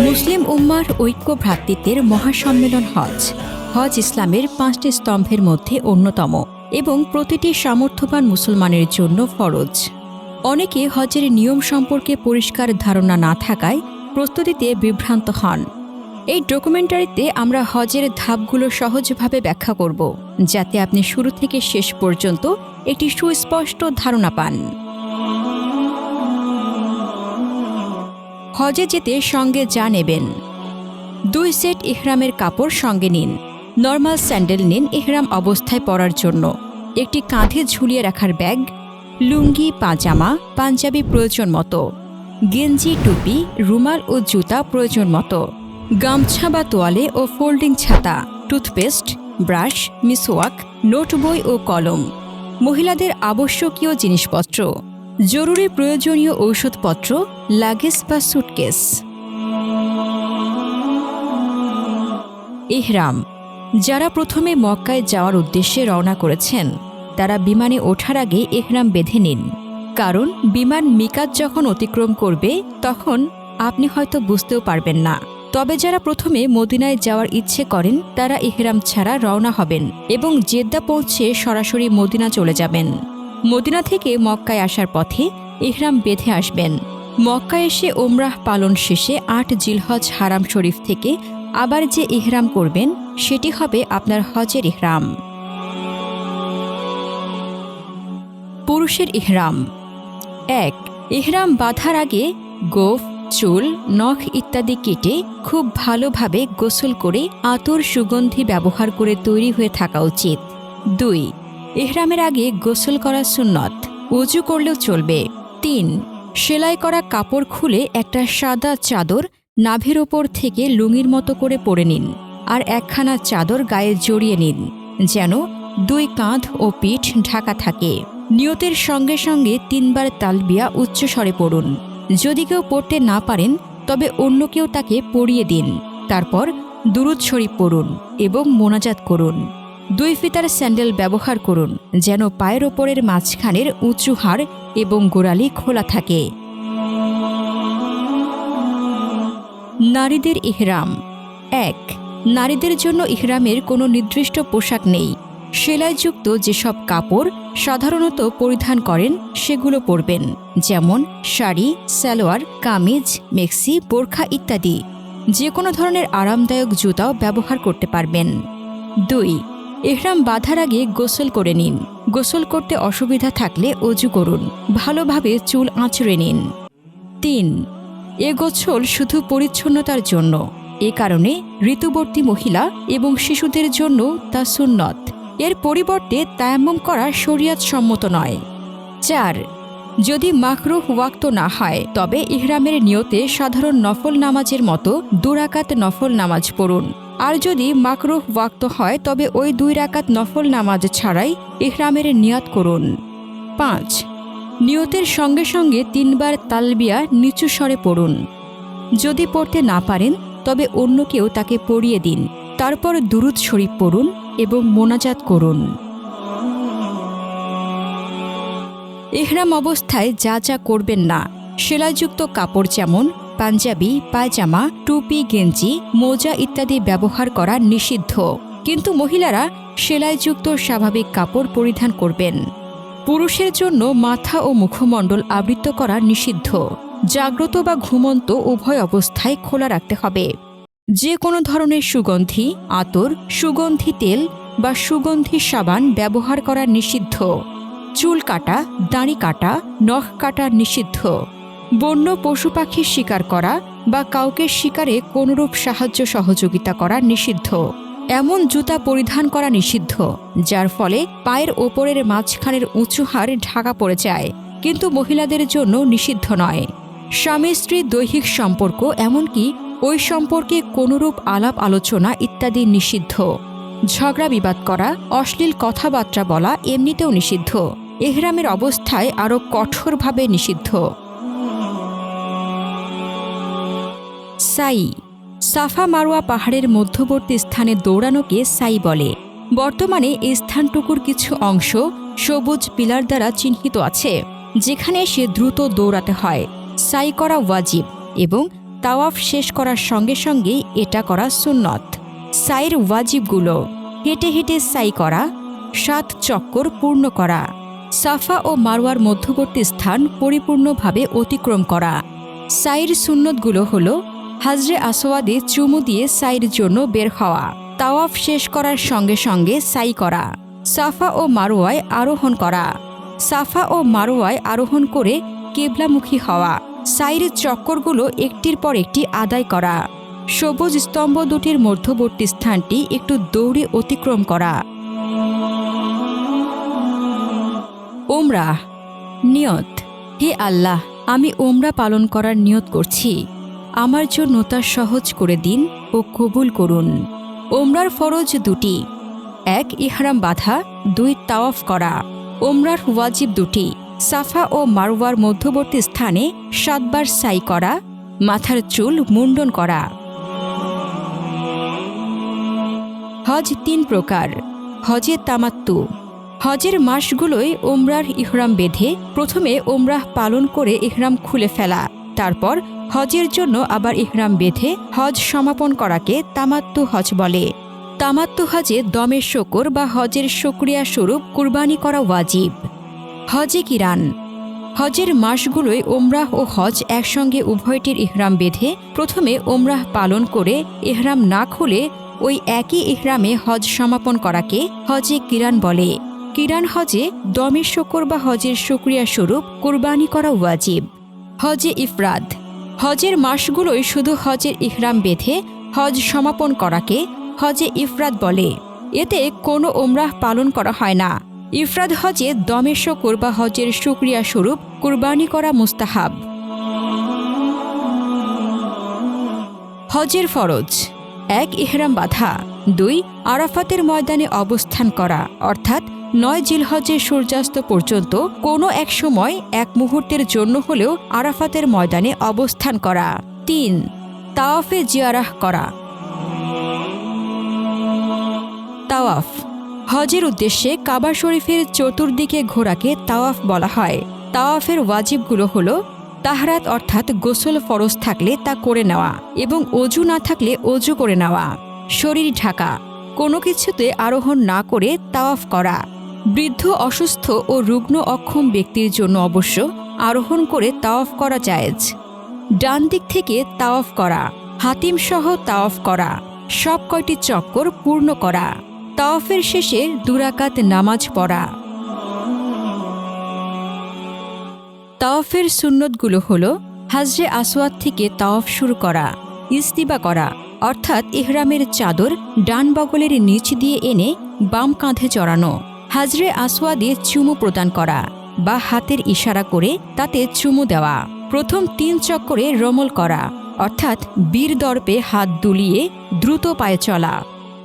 মুসলিম উম্মার ঐক্য ভ্রাতৃত্বের মহাসম্মেলন হজ। হজ ইসলামের পাঁচটি স্তম্ভের মধ্যে অন্যতম এবং প্রতিটি সামর্থ্যবান মুসলমানের জন্য ফরজ। অনেকে হজের নিয়ম সম্পর্কে পরিষ্কার ধারণা না থাকায় প্রস্তুতিতে বিভ্রান্ত হন। এই ডকুমেন্টারিতে আমরা হজের ধাপগুলো সহজভাবে ব্যাখ্যা করব, যাতে আপনি শুরু থেকে শেষ পর্যন্ত একটি সুস্পষ্ট ধারণা পান। হজে যেতে সঙ্গে যা নেবেন। দুই সেট ইহরামের কাপড় সঙ্গে নিন। নর্মাল স্যান্ডেল নিন ইহরাম অবস্থায় পরার জন্য। একটি কাঁধে ঝুলিয়ে রাখার ব্যাগ, লুঙ্গি, পাজামা, পাঞ্জাবি প্রয়োজন মতো। গেঞ্জি, টুপি, রুমাল ও জুতা প্রয়োজন মতো। গামছা বা তোয়ালে ও ফোল্ডিং ছাতা, টুথপেস্ট, ব্রাশ, মিসওয়াক নোট বই ও কলম। মহিলাদের আবশ্যকীয় জিনিসপত্র। জরুরি প্রয়োজনীয় ঔষধপত্র লাগেজ বা সুটকেস ইহরাম যারা প্রথমে মক্কায় যাওয়ার উদ্দেশ্যে রওনা করেছেন, তারা বিমানে ওঠার আগে ইহরাম বেঁধে নিন। কারণ বিমান মিকাত যখন অতিক্রম করবে, তখন আপনি হয়তো বুঝতেও পারবেন না। তবে যারা প্রথমে মদিনায় যাওয়ার ইচ্ছে করেন, তারা ইহরাম ছাড়া রওনা হবেন এবং জেদ্দা পৌঁছে সরাসরি মদিনা চলে যাবেন। মদিনা থেকে মক্কায় আসার পথে ইহরাম বেঁধে আসবেন। মক্কায় এসে ওমরাহ পালন শেষে আট জিলহজ হারাম শরীফ থেকে আবার যে ইহরাম করবেন, সেটি হবে আপনার হজের ইহরাম পুরুষের ইহরাম এক ইহরাম বাঁধার আগে গোফ, চুল, নখ ইত্যাদি কেটে খুব ভালোভাবে গোসল করে আতর সুগন্ধি ব্যবহার করে তৈরি হয়ে থাকা উচিত। দুই ইহরামের আগে গোসল করা সুন্নত, উজু করলেও চলবে। তিন, সেলাই করা কাপড় খুলে একটা সাদা চাদর নাভির ওপর থেকে লুঙির মতো করে পরে নিন আর একখানা চাদর গায়ে জড়িয়ে নিন, যেন দুই কাঁধ ও পিঠ ঢাকা থাকে। নিয়তের সঙ্গে সঙ্গে তিনবার তালবিয়া উচ্চস্বরে পড়ুন। যদি কেউ পড়তে না পারেন, তবে অন্য কেউ তাকে পড়িয়ে দিন। তারপর দুরুদ শরীফ পড়ুন এবং মোনাজাত করুন। দুই ফিতার স্যান্ডেল ব্যবহার করুন, যেন পায়ের ওপরের মাঝখানের উঁচু হাড় এবং গোড়ালি খোলা থাকে। নারীদের ইহরাম। এক, নারীদের জন্য ইহরামের কোনো নির্দিষ্ট পোশাক নেই। সেলাইযুক্ত যেসব কাপড় সাধারণত পরিধান করেন, সেগুলো পরবেন, যেমন শাড়ি, সালোয়ার, কামিজ, মেক্সি, বোরখা ইত্যাদি। যে কোনো ধরনের আরামদায়ক জুতাও ব্যবহার করতে পারবেন। দুই এহরাম বাঁধার আগে গোসল করে নিন। গোসল করতে অসুবিধা থাকলে অজু করুন। ভালোভাবে চুল আঁচড়ে নিন। তিন, এ গোছল শুধু পরিচ্ছন্নতার জন্য। এ কারণে ঋতুবর্তী মহিলা এবং শিশুদের জন্য তা সুন্নত। এর পরিবর্তে তায়াম্মম করা শরিয়াত সম্মত নয়। চার, যদি মাকরুহ ওয়াক্ত না হয়, তবে ইহরামের নিয়তে সাধারণ নফল নামাজের মতো দুরাকাত নফল নামাজ পড়ুন। আর যদি মাকরুহ ওয়াক্ত হয়, তবে ওই দুই রাকাত নফল নামাজ ছাড়াই ইহরামের নিয়াত করুন। পাঁচ, নিয়তের সঙ্গে সঙ্গে তিনবার তালবিয়া নিচু স্বরে পড়ুন। যদি পড়তে না পারেন, তবে অন্য কেউ তাকে পড়িয়ে দিন। তারপর দুরুদ শরীফ পড়ুন এবং মোনাজাত করুন। ইহরাম অবস্থায় যা যা করবেন না সেলাইযুক্ত কাপড় যেমন পাঞ্জাবি, পায়জামা, টুপি, গেঞ্জি, মোজা ইত্যাদি ব্যবহার করা নিষিদ্ধ। কিন্তু মহিলারা সেলাইযুক্ত স্বাভাবিক কাপড় পরিধান করবেন। পুরুষের জন্য মাথা ও মুখমণ্ডল আবৃত করা নিষিদ্ধ। জাগ্রত বা ঘুমন্ত উভয় অবস্থায় খোলা রাখতে হবে। যে কোনো ধরনের সুগন্ধি, আতর, সুগন্ধি তেল বা সুগন্ধি সাবান ব্যবহার করা নিষিদ্ধ। চুল কাটা, দাড়ি কাটা, নখ কাটা নিষিদ্ধ। বন্য পশু পাখির শিকার করা বা কাউকে শিকারে কোনরূপ সাহায্য সহযোগিতা করা নিষিদ্ধ। এমন জুতা পরিধান করা নিষিদ্ধ, যার ফলে পায়ের ওপরের মাঝখানের উঁচু হাড় ঢাকা পড়ে যায়, কিন্তু মহিলাদের জন্য নিষিদ্ধ নয়। স্বামী স্ত্রীর দৈহিক সম্পর্ক এমনকি ওই সম্পর্কে কোনরূপ আলাপ আলোচনা ইত্যাদি নিষিদ্ধ। ঝগড়া বিবাদ করা, অশ্লীল কথাবার্তা বলা এমনিতেও নিষিদ্ধ। এহরামের অবস্থায় আরও কঠোরভাবে নিষিদ্ধ। সাই। সাফা মারোয়া পাহাড়ের মধ্যবর্তী স্থানে দৌড়ানোকে সাই বলে। বর্তমানে এই স্থানটুকুর কিছু অংশ সবুজ পিলার দ্বারা চিহ্নিত আছে, যেখানে সে দ্রুত দৌড়াতে হয়। সাই করা ওয়াজিব এবং তাওয়াফ শেষ করার সঙ্গে সঙ্গে এটা করা সুন্নত। সাইয়ের ওয়াজিবগুলো হেঁটে হেঁটে সাই করা, সাত চক্কর পূর্ণ করা, সাফা ও মারওয়ার মধ্যবর্তী স্থান পরিপূর্ণভাবে অতিক্রম করা। সাইর সুন্নতগুলো হল হাজরে আসোয়াদে চুমু দিয়ে সাইর জন্য বের হওয়া, তাওয়াফ শেষ করার সঙ্গে সঙ্গে সাই করা, সাফা ও মারোয়ায় আরোহণ করা। সাফা ও মারোয়ায় আরোহণ করে কেবলামুখী হওয়া সাইর চক্করগুলো একটির পর একটি আদায় করা। সবুজ স্তম্ভ দুটির মধ্যবর্তী স্থানটি একটু দৌড়ে অতিক্রম করা। ওমরা নিয়ত, হে আল্লাহ, আমি ওমরা পালন করার নিয়ত করছি। আমার জন্য তা সহজ করে দিন ও কবুল করুন। ওমরার ফরজ দুটি। এক, ইহরাম বাধা। দুই, তাওয়াফ করা। ওমরার ওয়াজিব দুটি। সাফা ও মারওয়ার মধ্যবর্তী স্থানে সাতবার সাই করা। মাথার চুল মুন্ডন করা। হজ তিন প্রকার। হজে তামাত্তু। হজের মাসগুলোই ওমরার ইহরাম বেঁধে প্রথমে ওমরাহ পালন করে ইহরাম খুলে ফেলা। তারপর হজের জন্য আবার ইহরাম বেঁধে হজ সমাপন করাকে তামাত্তু হজ বলে। তামাত্তু হজে দমের শকর বা হজের সক্রিয়া স্বরূপ কুরবানি করা ওয়াজিব। হজে কিরান হজের মাসগুলোয় ওমরাহ ও হজ একসঙ্গে উভয়টির ইহরাম বেঁধে প্রথমে ওমরাহ পালন করে ইহরাম না খুলে ওই একই ইহরামে হজ সমাপন করাকে হজে কিরান বলে। কিরান হজে দমের শকর বা হজের সক্রিয়া স্বরূপ কোরবানি করা ওয়াজিব। হজে ইফরাদ হজের মাসগুলোই শুধু হজের ইহরাম বেঁধে হজ সমাপন করাকে হজে ইফরাত বলে। এতে কোনো ওমরাহ পালন করা হয় না। ইফরাদ হজে দমের শকর বা হজের সুক্রিয়া স্বরূপ কুরবানি করা মুস্তাহাব। হজের ফরজ। এক ইহরাম বাধা। দুই আরাফাতের ময়দানে অবস্থান করা। অর্থাৎ নয় জিলহজে সূর্যাস্ত পর্যন্ত কোনো এক সময় এক মুহূর্তের জন্য হলেও আরাফাতের ময়দানে অবস্থান করা। তিন, তাওয়াফে জিয়ারাহ করা। তাওয়াফ, হজের উদ্দেশ্যে কাবা শরীফের চতুর্দিকে ঘোরাকে তাওয়াফ বলা হয়। তাওয়াফের ওয়াজিবগুলো হল, তাহরাত অর্থাৎ গোসল ফরজ থাকলে তা করে নেওয়া এবং অজু না থাকলে অজু করে নেওয়া। শরীর ঢাকা, কোনো কিছুতে আরোহণ না করে তাওয়াফ করা। বৃদ্ধ, অসুস্থ ও রুগ্ন অক্ষম ব্যক্তির জন্য অবশ্য আরোহণ করে তাওয়াফ করা জায়েজ। ডান দিক থেকে তাওয়াফ করা হাতিমসহ তাওয়াফ করা, সব কয়টি চক্কর পূর্ণ করা, তাওয়াফের শেষে দুরাকাত নামাজ পড়া। তাওয়াফের সুন্নতগুলো হল হাজরে আসওয়াদ থেকে তাওয়াফ শুরু করা, ইস্তিবা করা, অর্থাৎ ইহরামের চাদর ডান বগলের নিচ দিয়ে এনে বাম কাঁধে চড়ানো। হাজরে আসওয়াদে চুমু প্রদান করা বা হাতের ইশারা করে তাতে চুমু দেওয়া। প্রথম তিন চক্করে রমল করা, অর্থাৎ বীর দর্পে হাত দুলিয়ে দ্রুত পায়ে চলা।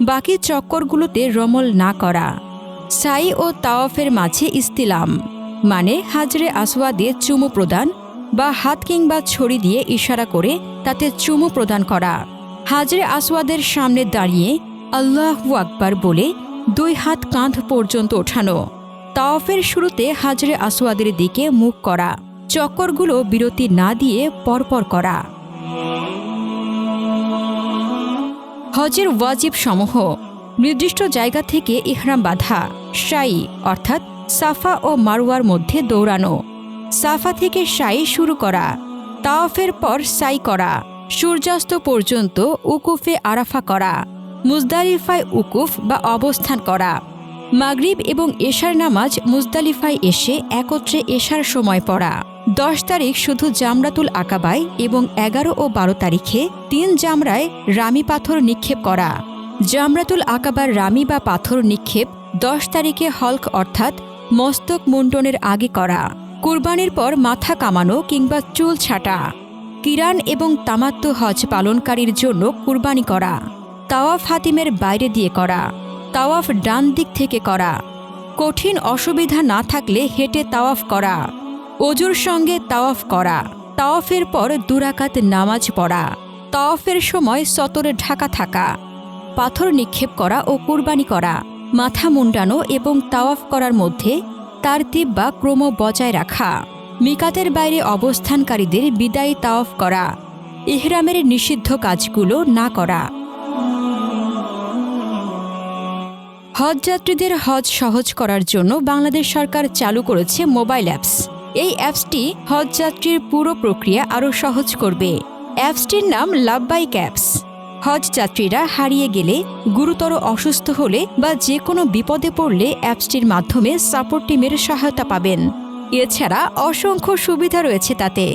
বাকি চক্করগুলোতে রমল না করা। সাই ও তাওয়াফের মাঝে ইস্তিলাম মানে হাজরে আসওয়াদে চুমু প্রদান বা হাত কিংবা ছড়ি দিয়ে ইশারা করে তাতে চুমু প্রদান করা। হাজরে আসওয়াদের সামনে দাঁড়িয়ে আল্লাহু আকবার বলে দুই হাত কাঁধ পর্যন্ত ওঠানো। তাওয়াফের শুরুতে হাজরে আসওয়াদের দিকে মুখ করা। চক্করগুলো বিরতি না দিয়ে পরপর করা। হজের ওয়াজিব সমূহ। নির্দিষ্ট জায়গা থেকে ইহরাম বাধা। সাই অর্থাৎ সাফা ও মারওয়ার মধ্যে দৌড়ানো। সাফা থেকে সাই শুরু করা। তাওয়াফের পর সাই করা। সূর্যাস্ত পর্যন্ত উকুফে আরাফা করা। মুজদালিফায় উকুফ বা অবস্থান করা। মাগরিব এবং এশার নামাজ মুজদালিফায় এসে একত্রে এশার সময় পড়া। দশ তারিখ শুধু জামরাতুল আকাবায় এবং এগারো ও বারো তারিখে তিন জামরায় রামি পাথর নিক্ষেপ করা। জামরাতুল আকাবার রামি বা পাথর নিক্ষেপ দশ তারিখে হল্ক অর্থাৎ মস্তক মুন্ডনের আগে করা। কুরবানির পর মাথা কামানো কিংবা চুল ছাটা। কিরান এবং তামাত্তু হজ পালনকারীর জন্য কুরবানি করা। তাওয়াফ হাতিমের বাইরে দিয়ে করা, তাওয়াফ ডান দিক থেকে করা। কঠিন অসুবিধা না থাকলে হেঁটে তাওয়াফ করা, অজুর সঙ্গে তাওয়াফ করা, তাওয়াফের পর দুরাকাত নামাজ পড়া, তাওয়াফের সময় সতরে ঢাকা থাকা, পাথর নিক্ষেপ করা ও কুরবানি করা, মাথা মুন্ডানো এবং তাওয়াফ করার মধ্যে তারতিব বা ক্রম বজায় রাখা, মিকাতের বাইরে অবস্থানকারীদের বিদায়ী তাওয়াফ করা ইহরামের নিষিদ্ধ কাজগুলো না করা। হজ যাত্রীদের হজ সহজ করার জন্য বাংলাদেশ সরকার চালু করেছে মোবাইল অ্যাপস। এই অ্যাপসটি হজ যাত্রীর পুরো প্রক্রিয়া আরও সহজ করবে। অ্যাপসটির নাম লাভবাইক অ্যাপস। হজ যাত্রীরা হারিয়ে গেলে, গুরুতর অসুস্থ হলে বা যে কোনো বিপদে পড়লে অ্যাপসটির মাধ্যমে সাপোর্ট টিমের সহায়তা পাবেন। এছাড়া অসংখ্য সুবিধা রয়েছে তাতে।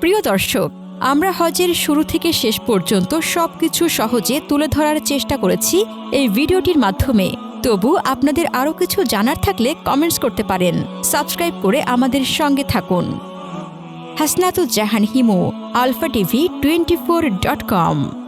প্রিয় দর্শক আমরা হজের শুরু থেকে শেষ পর্যন্ত সব কিছু সহজে তুলে ধরার চেষ্টা করেছি এই ভিডিওটির মাধ্যমে। তবু আপনাদের আরও কিছু জানার থাকলে কমেন্টস করতে পারেন। সাবস্ক্রাইব করে আমাদের সঙ্গে থাকুন। Hasnatujjahan Himu, Alpha TV twenty four dot com.